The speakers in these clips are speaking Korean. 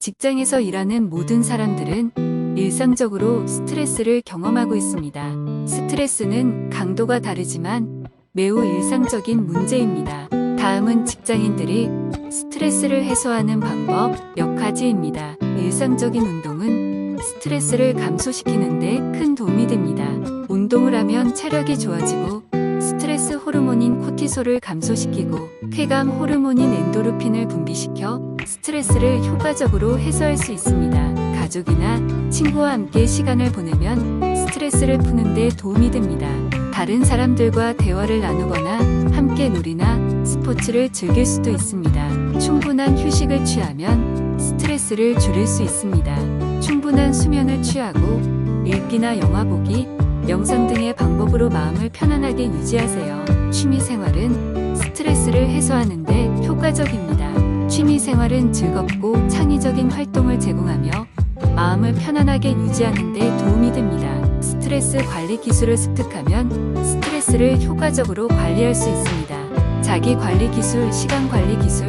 직장에서 일하는 모든 사람들은 일상적으로 스트레스를 경험하고 있습니다. 스트레스는 강도가 다르지만 매우 일상적인 문제입니다. 다음은 직장인들이 스트레스를 해소하는 방법 몇 가지입니다. 일상적인 운동은 스트레스를 감소시키는데 큰 도움이 됩니다. 운동을 하면 체력이 좋아지고 스트레스 호르몬인 코티솔을 감소시키고 쾌감 호르몬인 엔도르핀을 분비시켜 스트레스를 효과적으로 해소할 수 있습니다. 가족이나 친구와 함께 시간을 보내면 스트레스를 푸는 데 도움이 됩니다. 다른 사람들과 대화를 나누거나 함께 놀이나 스포츠를 즐길 수도 있습니다. 충분한 휴식을 취하면 스트레스를 줄일 수 있습니다. 충분한 수면을 취하고 읽기나 영화 보기, 명상 등의 방법으로 마음을 편안하게 유지하세요. 취미 생활은 스트레스를 해소하는 데 효과적입니다. 취미 생활은 즐겁고 창의적인 활동을 제공하며 마음을 편안하게 유지하는 데 도움이 됩니다. 스트레스 관리 기술을 습득하면 스트레스를 효과적으로 관리할 수 있습니다. 자기 관리 기술, 시간 관리 기술,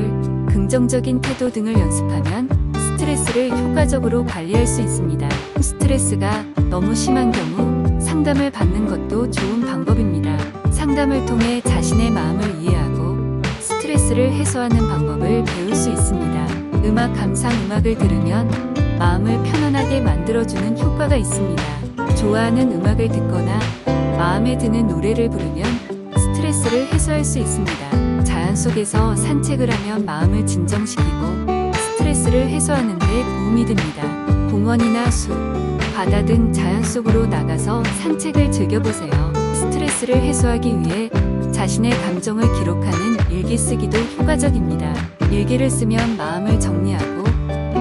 긍정적인 태도 등을 연습하면 스트레스를 효과적으로 관리할 수 있습니다. 스트레스가 너무 심한 경우 상담을 받는 것도 좋은 방법입니다. 상담을 통해 자신의 마음을 이해하고 스트레스를 해소하는 방법을 배울 수 있습니다. 음악 감상 음악을 들으면 마음을 편안하게 만들어주는 효과가 있습니다. 좋아하는 음악을 듣거나 마음에 드는 노래를 부르면 스트레스를 해소할 수 있습니다. 자연 속에서 산책을 하면 마음을 진정시키고 스트레스를 해소하는 데 도움이 됩니다. 공원이나 숲, 바다 등 자연 속으로 나가서 산책을 즐겨보세요. 스트레스를 해소하기 위해 자신의 감정을 기록하는 일기 쓰기도 효과적입니다. 일기를 쓰면 마음을 정리하고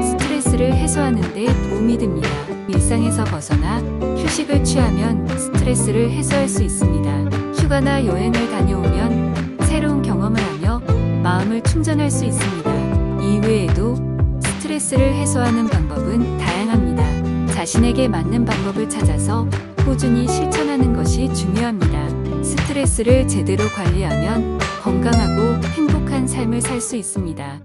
스트레스를 해소하는 데 도움이 됩니다. 일상에서 벗어나 휴식을 취하면 스트레스를 해소할 수 있습니다. 휴가나 여행을 다녀오면 새로운 경험을 하며 마음을 충전할 수 있습니다. 이외에도 스트레스를 해소하는 방법은 다양합니다. 자신에게 맞는 방법을 찾아서 꾸준히 실천하는 것이 중요합니다. 스트레스를 제대로 관리하면 건강하고 행복한 삶을 살 수 있습니다.